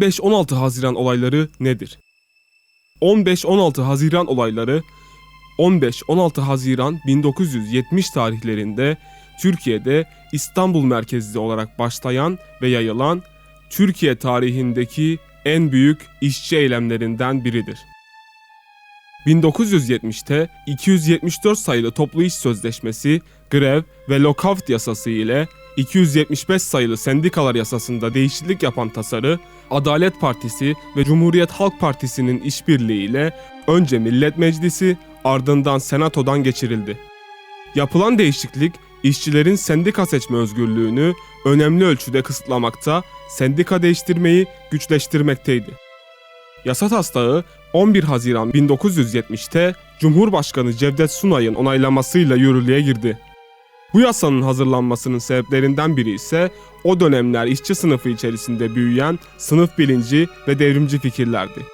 15-16 Haziran olayları nedir? 15-16 Haziran olayları 15-16 Haziran 1970 tarihlerinde Türkiye'de İstanbul merkezli olarak başlayan ve yayılan Türkiye tarihindeki en büyük işçi eylemlerinden biridir. 1970'te 274 sayılı toplu iş sözleşmesi, grev ve lockout yasası ile 275 sayılı sendikalar yasasında değişiklik yapan tasarı, Adalet Partisi ve Cumhuriyet Halk Partisi'nin işbirliğiyle önce Millet Meclisi ardından Senato'dan geçirildi. Yapılan değişiklik işçilerin sendika seçme özgürlüğünü önemli ölçüde kısıtlamakta, sendika değiştirmeyi güçleştirmekteydi. Yasa taslağı 11 Haziran 1970'te Cumhurbaşkanı Cevdet Sunay'ın onaylamasıyla yürürlüğe girdi. Bu yasanın hazırlanmasının sebeplerinden biri ise o dönemler işçi sınıfı içerisinde büyüyen sınıf bilinci ve devrimci fikirlerdi.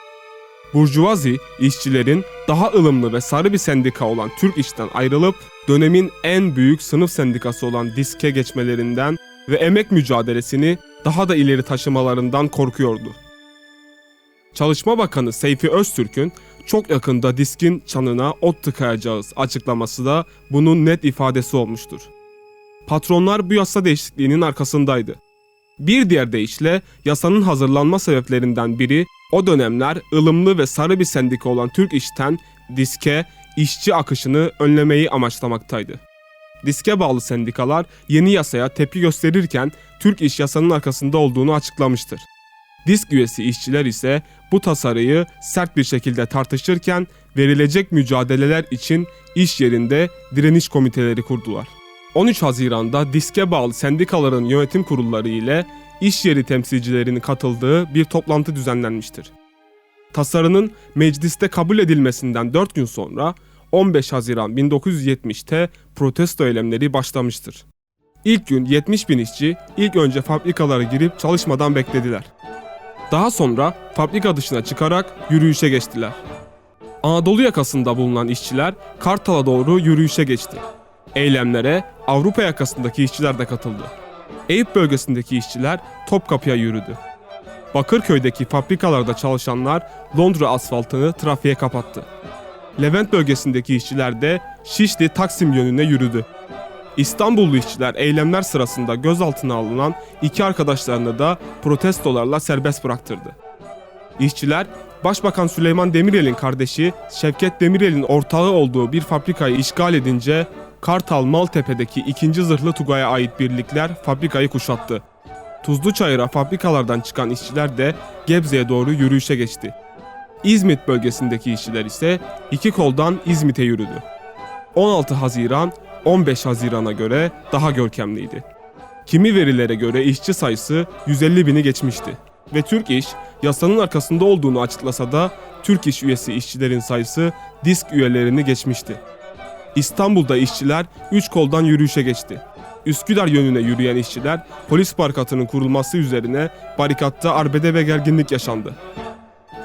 Burjuvazi, işçilerin daha ılımlı ve sarı bir sendika olan Türk İş'ten ayrılıp dönemin en büyük sınıf sendikası olan DİSK'e geçmelerinden ve emek mücadelesini daha da ileri taşımalarından korkuyordu. Çalışma Bakanı Seyfi Öztürk'ün çok yakında diskin çanına ot tıkayacağız açıklaması da bunun net ifadesi olmuştur. Patronlar bu yasa değişikliğinin arkasındaydı. Bir diğer deyişle yasanın hazırlanma sebeplerinden biri o dönemler ılımlı ve sarı bir sendika olan Türk İş'ten diske işçi akışını önlemeyi amaçlamaktaydı. Diske bağlı sendikalar yeni yasaya tepki gösterirken Türk İş yasanın arkasında olduğunu açıklamıştır. Disk üyesi işçiler ise bu tasarıyı sert bir şekilde tartışırken verilecek mücadeleler için iş yerinde direniş komiteleri kurdular. 13 Haziran'da diske bağlı sendikaların yönetim kurulları ile iş yeri temsilcilerinin katıldığı bir toplantı düzenlenmiştir. Tasarının mecliste kabul edilmesinden 4 gün sonra 15 Haziran 1970'te protesto eylemleri başlamıştır. İlk gün 70 bin işçi ilk önce fabrikalara girip çalışmadan beklediler. Daha sonra fabrika dışına çıkarak yürüyüşe geçtiler. Anadolu yakasında bulunan işçiler Kartal'a doğru yürüyüşe geçti. Eylemlere Avrupa yakasındaki işçiler de katıldı. Eyüp bölgesindeki işçiler Topkapı'ya yürüdü. Bakırköy'deki fabrikalarda çalışanlar Londra asfaltını trafiğe kapattı. Levent bölgesindeki işçiler de Şişli Taksim yönüne yürüdü. İstanbullu işçiler eylemler sırasında gözaltına alınan iki arkadaşlarını da protestolarla serbest bıraktırdı. İşçiler, Başbakan Süleyman Demirel'in kardeşi Şevket Demirel'in ortağı olduğu bir fabrikayı işgal edince Kartal Maltepe'deki 2. Zırhlı Tugay'a ait birlikler fabrikayı kuşattı. Tuzluçayır'a fabrikalardan çıkan işçiler de Gebze'ye doğru yürüyüşe geçti. İzmit bölgesindeki işçiler ise iki koldan İzmit'e yürüdü. 16 Haziran 15 Haziran'a göre daha görkemliydi. Kimi verilere göre işçi sayısı 150 bini geçmişti ve Türk İş yasanın arkasında olduğunu açıklasa da Türk İş üyesi işçilerin sayısı disk üyelerini geçmişti. İstanbul'da işçiler 3 koldan yürüyüşe geçti. Üsküdar yönüne yürüyen işçiler polis barikatının kurulması üzerine barikatta arbede ve gerginlik yaşandı.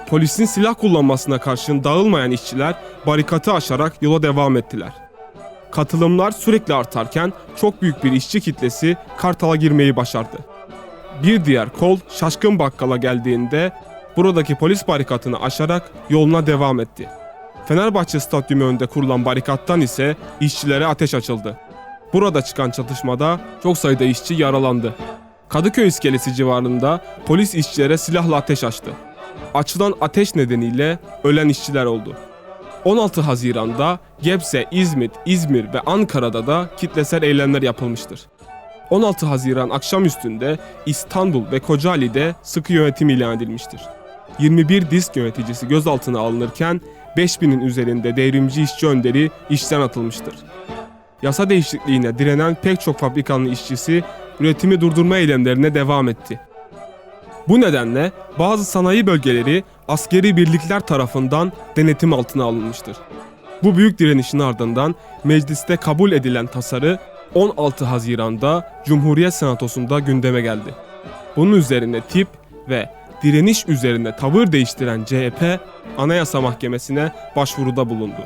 Polisin silah kullanmasına karşın dağılmayan işçiler barikatı aşarak yola devam ettiler. Katılımlar sürekli artarken çok büyük bir işçi kitlesi Kartal'a girmeyi başardı. Bir diğer kol Şaşkın Bakkal'a geldiğinde buradaki polis barikatını aşarak yoluna devam etti. Fenerbahçe stadyumu önünde kurulan barikattan ise işçilere ateş açıldı. Burada çıkan çatışmada çok sayıda işçi yaralandı. Kadıköy iskelesi civarında polis işçilere silahla ateş açtı. Açılan ateş nedeniyle ölen işçiler oldu. 16 Haziran'da Gebze, İzmit, İzmir ve Ankara'da da kitlesel eylemler yapılmıştır. 16 Haziran akşamüstünde İstanbul ve Kocaeli'de sıkı yönetim ilan edilmiştir. 21 disk yöneticisi gözaltına alınırken 5000'in üzerinde devrimci işçi önderi işten atılmıştır. Yasa değişikliğine direnen pek çok fabrikanın işçisi üretimi durdurma eylemlerine devam etti. Bu nedenle bazı sanayi bölgeleri askeri birlikler tarafından denetim altına alınmıştır. Bu büyük direnişin ardından mecliste kabul edilen tasarı 16 Haziran'da Cumhuriyet Senatosu'nda gündeme geldi. Bunun üzerine tip ve direniş üzerine tavır değiştiren CHP Anayasa Mahkemesi'ne başvuruda bulundu.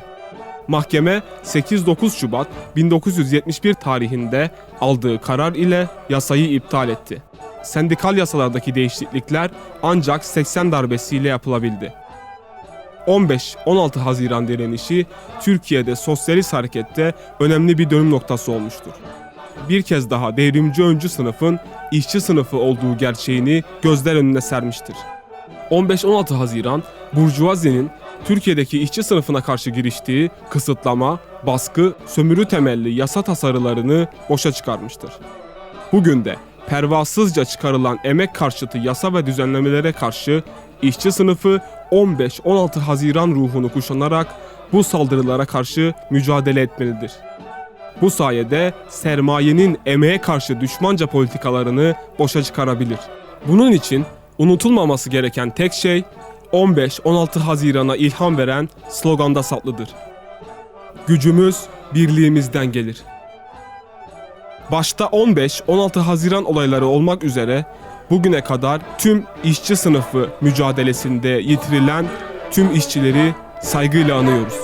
Mahkeme 8-9 Şubat 1971 tarihinde aldığı karar ile yasayı iptal etti. Sendikal yasalardaki değişiklikler ancak 80 darbesiyle yapılabildi. 15-16 Haziran direnişi Türkiye'de sosyalist harekette önemli bir dönüm noktası olmuştur. Bir kez daha devrimci öncü sınıfın işçi sınıfı olduğu gerçeğini gözler önüne sermiştir. 15-16 Haziran, Burjuvazi'nin Türkiye'deki işçi sınıfına karşı giriştiği kısıtlama, baskı, sömürü temelli yasa tasarılarını boşa çıkarmıştır. Bugün de pervasızca çıkarılan emek karşıtı yasa ve düzenlemelere karşı işçi sınıfı 15-16 Haziran ruhunu kuşanarak bu saldırılara karşı mücadele etmelidir. Bu sayede sermayenin emeğe karşı düşmanca politikalarını boşa çıkarabilir. Bunun için unutulmaması gereken tek şey 15-16 Haziran'a ilham veren sloganda saklıdır. Gücümüz birliğimizden gelir. Başta 15-16 Haziran olayları olmak üzere bugüne kadar tüm işçi sınıfı mücadelesinde yitirilen tüm işçileri saygıyla anıyoruz.